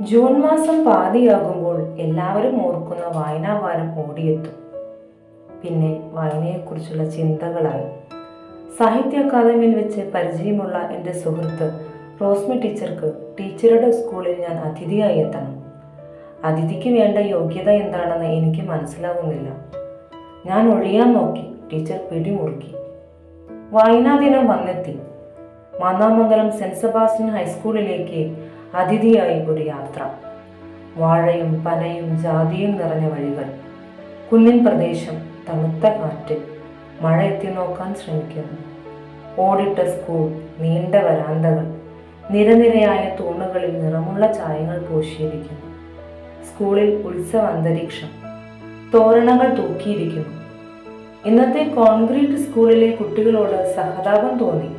June മാസം പാതിയാകുമ്പോൾ എല്ലാവരും ഓർക്കുന്ന വായനാവാരം ഓടിയെത്തും. പിന്നെ വായനയെക്കുറിച്ചുള്ള ചിന്തകളായി സാഹിത്യ അക്കാദമിയിൽ വെച്ച് പരിചയമുള്ള എന്റെ സുഹൃത്ത് റോസ്മി ടീച്ചർക്ക് ടീച്ചറുടെ സ്കൂളിൽ ഞാൻ അതിഥിയായി എത്തണം. അതിഥിക്ക് വേണ്ട യോഗ്യത എന്താണെന്ന് എനിക്ക് മനസ്സിലാവുന്നില്ല. ഞാൻ ഒഴിയാൻ നോക്കി ടീച്ചർ പിടിമുറുക്കി. വായനാ ദിനം വന്നെത്തി. മാന്നാമംഗലം സെൻസബാസ്റ്റിൻ ഹൈസ്കൂളിലേക്ക് അതിഥിയായി ഒരു യാത്ര. വാഴയും പനയും ജാതിയും നിറഞ്ഞ വഴികൾ. കുന്നിൻ പ്രദേശം തണുത്ത കാറ്റ്. മഴ എത്തി നോക്കാൻ ശ്രമിക്കുന്നു. ഓടിട്ട സ്കൂൾ നീണ്ട വരാന്തകൾ. നിരനിരയായ തൂണുകളിൽ നിറമുള്ള ചായങ്ങൾ പൂശിയിരിക്കുന്നു. സ്കൂളിൽ ഉത്സവ അന്തരീക്ഷം. തോരണങ്ങൾ തൂക്കിയിരിക്കുന്നു. ഇന്നത്തെ കോൺക്രീറ്റ് സ്കൂളിലെ കുട്ടികളോട് സഹതാപം തോന്നി.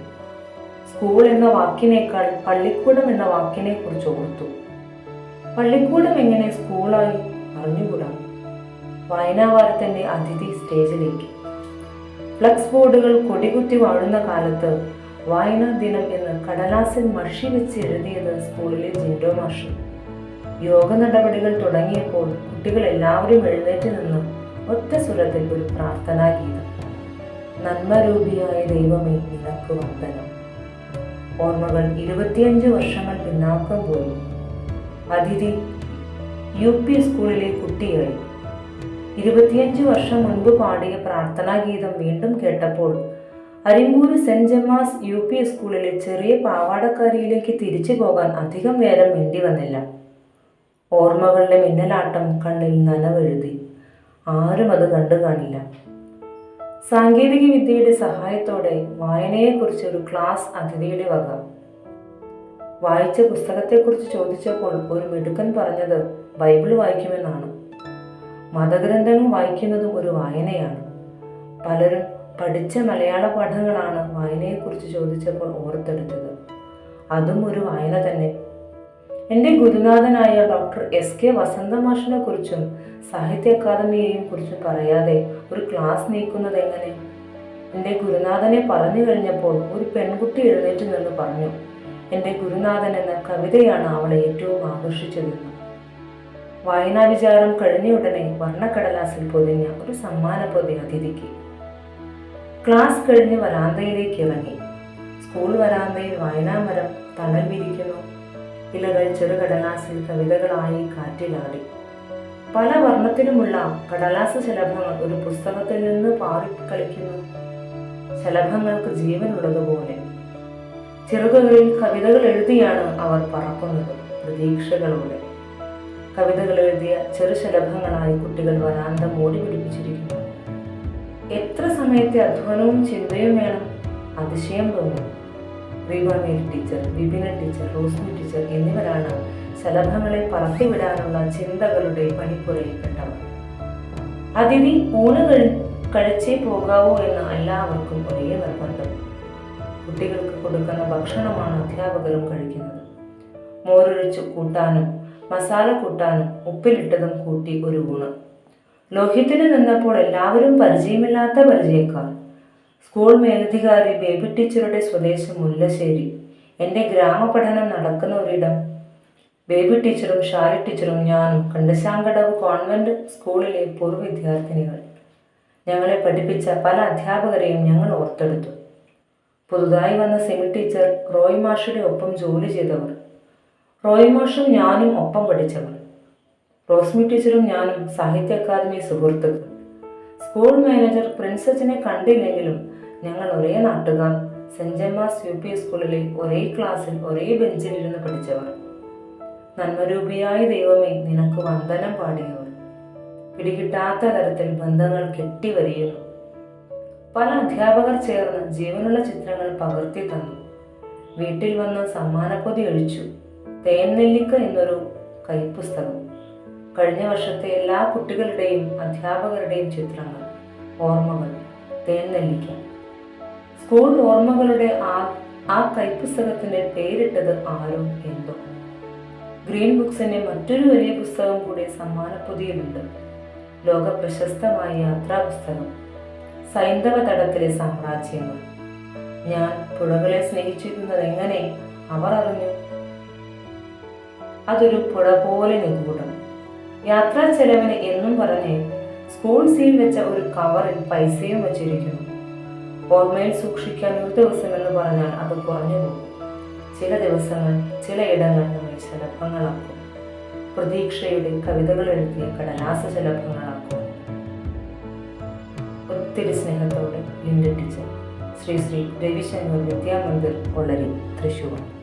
സ്കൂൾ എന്ന വാക്കിനേക്കാൾ പള്ളിക്കൂടം എന്ന വാക്കിനെ കുറിച്ച് ഓർത്തു. പള്ളിക്കൂടം എങ്ങനെ സ്കൂളായി അറിഞ്ഞുകൂടാ? വായനാവാരത്തിന്റെ അതിഥി സ്റ്റേജിലേക്ക്. ഫ്ലക്സ് ബോർഡുകൾ കൊടികുത്തി വാഴുന്ന കാലത്ത് വായനാ ദിനം എന്ന് കടലാസിൽ മഷി വെച്ച് എഴുതിയത് സ്കൂളിലെ ജിൻഡോ മാഷ്. യോഗ നടപടികൾ തുടങ്ങിയപ്പോൾ കുട്ടികൾ എല്ലാവരും എഴുന്നേറ്റ് നിന്ന് ഒറ്റ സ്വരത്തിൽ ഒരു പ്രാർത്ഥനാ ഗീതം. നന്മരൂപിയായ ദൈവമേ നിനക്ക് വന്ദനം. ഓർമ്മകൾ ഇരുപത്തിയഞ്ച് വർഷങ്ങൾ പിന്നാക്കം പോയി. അതിഥി യു പി സ്കൂളിലെ കുട്ടിയായി. ഇരുപത്തിയഞ്ച് വർഷം മുൻപ് പാടിയ പ്രാർത്ഥനാ ഗീതം വീണ്ടും കേട്ടപ്പോൾ Arimpur saint James U P സ്കൂളിലെ ചെറിയ പാവാടക്കാരിയിലേക്ക് തിരിച്ചു പോകാൻ അധികം നേരം വേണ്ടി വന്നില്ല. ഓർമ്മകളുടെ മിന്നലാട്ടം കണ്ണിൽ നനവെഴുതി. ആരും അത് കണ്ടു കാണില്ല. സാങ്കേതിക വിദ്യയുടെ സഹായത്തോടെ വായനയെക്കുറിച്ച് ഒരു ക്ലാസ് അതിഥിയുടെ വക. വായിച്ച പുസ്തകത്തെക്കുറിച്ച് ചോദിച്ചപ്പോൾ ഒരു മിടുക്കൻ പറഞ്ഞത് ബൈബിൾ വായിക്കുമെന്നാണ്. മതഗ്രന്ഥങ്ങൾ വായിക്കുന്നതും ഒരു വായനയാണ്. പലരും പഠിച്ച മലയാള പാഠങ്ങളാണ് വായനയെക്കുറിച്ച് ചോദിച്ചപ്പോൾ ഓർത്തെടുത്തത്. അതും ഒരു വായന തന്നെ. എന്റെ ഗുരുനാഥനായ ഡോക്ടർ എസ് കെ വസന്തമാഷിനെ കുറിച്ചും സാഹിത്യ അക്കാദമിയെയും കുറിച്ചും പറയാതെ ഒരു ക്ലാസ് നീക്കുന്നത് എങ്ങനെ? എന്റെ ഗുരുനാഥനെ പറഞ്ഞു കഴിഞ്ഞപ്പോൾ ഒരു പെൺകുട്ടി എഴുന്നേറ്റ് നിന്ന് പറഞ്ഞു എന്റെ ഗുരുനാഥൻ എന്ന കവിതയാണ് അവളെ ഏറ്റവും ആകർഷിച്ചതെന്ന് വായനാ വിചാരം കഴിഞ്ഞ ഉടനെ വർണക്കടലാസിൽ പൊതിഞ്ഞ ഒരു സമ്മാന പൊതി അതിഥിക്ക്. ക്ലാസ് കഴിഞ്ഞ് വരാന്തയിലേക്ക് ഇറങ്ങി. സ്കൂൾ വരാന്തയിൽ വായനാമരം തണൽ വിരിക്കുന്നു. ഇലകൾ ചെറുകടലാസിൽ കവിതകളായി കാറ്റിലാടി. പല വർണത്തിലുമുള്ള കടലാസ് ശലഭങ്ങൾ ഒരു പുസ്തകത്തിൽ നിന്ന് പാറി കളിക്കുന്നു. ശലഭങ്ങൾക്ക് ജീവനുള്ളതുപോലെ. ചെറുകളിൽ കവിതകൾ എഴുതിയാണ് അവർ പറക്കുന്നത് പ്രതീക്ഷകളോടെ. കവിതകൾ എഴുതിയ ചെറു ശലഭങ്ങളായി കുട്ടികൾ വരാന്ത മൂടി പിടിപ്പിച്ചിരിക്കുന്നു. എത്ര സമയത്തെ അധ്വാനവും ചിന്തയും വേണം അതിശയം തോന്നും. Reeba teacher Vipina teacher Rosmi teacher എന്നിവരാണ് ശലഭങ്ങളെ പറത്തിവിടാനുള്ള ചിന്തകളുടെ പണിപ്പുരയിൽപ്പെട്ടവർ അതിഥി ഊണുകൾ കഴിച്ചേ പോകാവൂ എന്ന് എല്ലാവർക്കും ഒരേ നിർബന്ധം. കുട്ടികൾക്ക് കൊടുക്കുന്ന ഭക്ഷണമാണ് അധ്യാപകരും കഴിക്കുന്നത്. മോരൊഴിച്ച് കൂട്ടാനും മസാല കൂട്ടാനും ഉപ്പിലിട്ടതും കൂട്ടി ഒരു ഊണ്. ലോഹ്യത്തിന് നിന്നപ്പോൾ എല്ലാവരും പരിചയമില്ലാത്ത പരിചയക്കാർ. സ്കൂൾ മേലധികാരി ബേബി ടീച്ചറുടെ സ്വദേശം മുല്ലശ്ശേരി. എന്റെ ഗ്രാമപഠനം നടക്കുന്ന ഒരിടം. ബേബി ടീച്ചറും ഷാരി ടീച്ചറും ഞാനും കണ്ടശാങ്കടവ് കോൺവെന്റ് സ്കൂളിലെ പൂർവ വിദ്യാർത്ഥിനികൾ. ഞങ്ങളെ പഠിപ്പിച്ച പല അധ്യാപകരെയും ഞങ്ങൾ ഓർത്തെടുത്തു. പുതുതായി വന്ന സെമി ടീച്ചർ റോയ് മാഷയുടെ ഒപ്പം ജോലി ചെയ്തവർ. റോയ് മാഷും ഞാനും ഒപ്പം പഠിച്ചവർ. റോസ്മി ടീച്ചറും ഞാനും സാഹിത്യ അക്കാദമി സുഹൃത്തുക്കൾ. സ്കൂൾ മാനേജർ പ്രിൻസസിനെ കണ്ടില്ലെങ്കിലും ഞങ്ങൾ ഒരേ നാട്ടുകാർ. സെന്റ് ജമാസ് യു പി സ്കൂളിലെ ഒരേ ക്ലാസ്സിൽ ഒരേ ബെഞ്ചിലിരുന്ന് പഠിച്ചവർ. നന്മരൂപിയായ ദൈവമേ നിനക്ക് വന്ദനം പാടിയവർ. പിടികിട്ടാത്ത തരത്തിൽ ബന്ധങ്ങൾ കെട്ടിവരിയുന്നു പല അധ്യാപകർ ചേർന്ന് ജീവനുള്ള ചിത്രങ്ങൾ പകർത്തി തന്നു. വീട്ടിൽ വന്ന് സമ്മാനപ്പൊതി ഒഴിച്ചു. തേൻനെല്ലിക്ക എന്നൊരു കൈപ്പുസ്തകം. കഴിഞ്ഞ വർഷത്തെ എല്ലാ കുട്ടികളുടെയും അധ്യാപകരുടെയും ചിത്രങ്ങൾ ഓർമ്മകൾ തേൻനെല്ലിക്ക സ്കൂൾ ഓർമ്മകളുടെ ആ ആ കൈപ്പുസ്തകത്തിന്റെ പേരിട്ടത് ആരോ എന്തോ? ഗ്രീൻ ബുക്സിന്റെ മറ്റൊരു വലിയ പുസ്തകം കൂടി സമ്മാനപ്പൊതിയിലുണ്ട്. ലോക പ്രശസ്തമായ യാത്രാ പുസ്തകം സൈന്ധവ തടത്തിലെ സാമ്രാജ്യങ്ങൾ. ഞാൻ പുഴകളെ സ്നേഹിച്ചിരുന്നത് എങ്ങനെ? അവർ അറിഞ്ഞു. അതൊരു പുഴ പോലെ നിഗൂഢം. യാത്രാ ചെലവിന് എന്നും പറഞ്ഞ് സ്കൂൾ സീൽ വെച്ച ഒരു കവറിൽ പൈസയും വച്ചിരിക്കുന്നു. ഓർമ്മയിൽ സൂക്ഷിക്കാൻ ഒരു ദിവസം എന്ന് പറഞ്ഞാൽ അത് കുറഞ്ഞു പോകും. ചില ദിവസങ്ങൾ ചില ഇടങ്ങൾ നമ്മൾ ശലഭങ്ങളാക്കും. പ്രതീക്ഷയുടെ കവിതകൾ എഴുതിയ കടലാസ ശലഭങ്ങളാക്കും. ഒത്തിരി സ്നേഹത്തോടെ ലിൻഡ ടീച്ചർ ശ്രീ ശ്രീ രവിശങ്കർ വിദ്യാമന്ദിർ കൊള്ളരി തൃശ്ശൂർ